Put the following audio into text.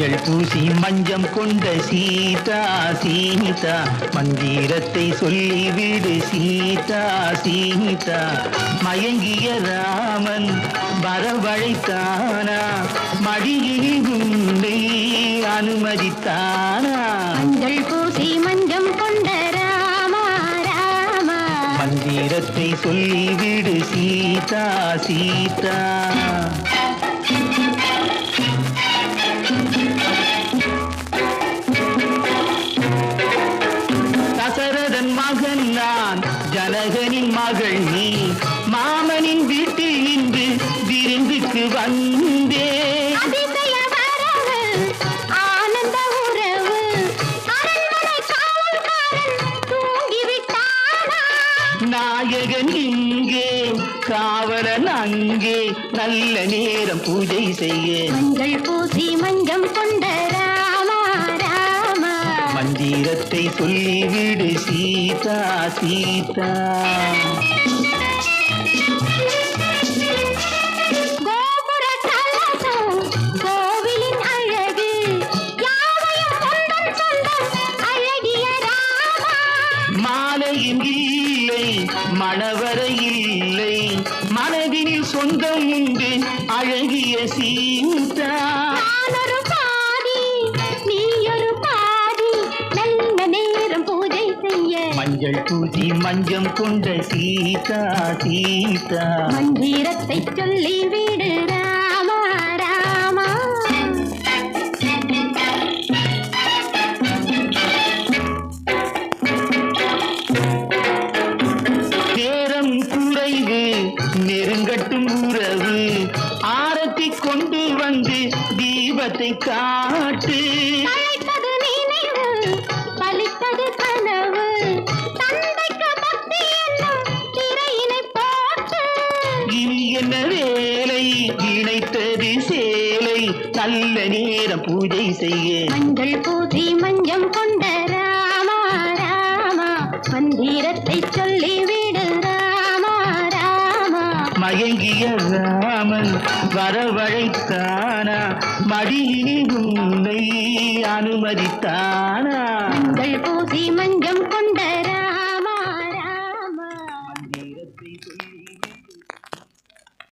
மஞ்சள் பூசி மஞ்சம் கொண்ட சீதா சீதா மந்திரத்தை சொல்லிவிடு சீதா சீதா மயங்கிய ராமன் வரவழைத்தானா? மடியில் உன்னை அனுமதித்தானா? மஞ்சள் பூசி மஞ்சம் கொண்ட ராமா ராமா. மந்திரத்தை சொல்லிவிடு சீதா சீதா. நாயகன் இங்கே காவலன் அங்கே நல்ல நேரம் பூஜை செய்ய. மஞ்சள் பூசி மஞ்சம் கொண்ட ராமா ராமா. மந்திரத்தை சொல்லிவிடு சீதா சீதா. இல்லை மணவரை இல்லை. மனதினில் சொந்தம் உண்டு அழகிய சீதா. மஞ்சள் பூசி மஞ்சம் கொண்ட சீதா சீதா. மந்திரத்தை சொல்லி விடு வந்து தீபத்தை காட்டு. என்ன வேலை? இணைத்தது சேலை. நல்ல நேரம் பூஜை செய்ய. மஞ்சள் பூசி மஞ்சம் கொண்ட ராமா ராமா. மந்திரத்தை சொல்லி விடு ராமா ராமா மயங்கிய ராமன் வரவழைத்தானா? மடியினில் உன்னை அனுமதித்தானா? பூசி மஞ்சம்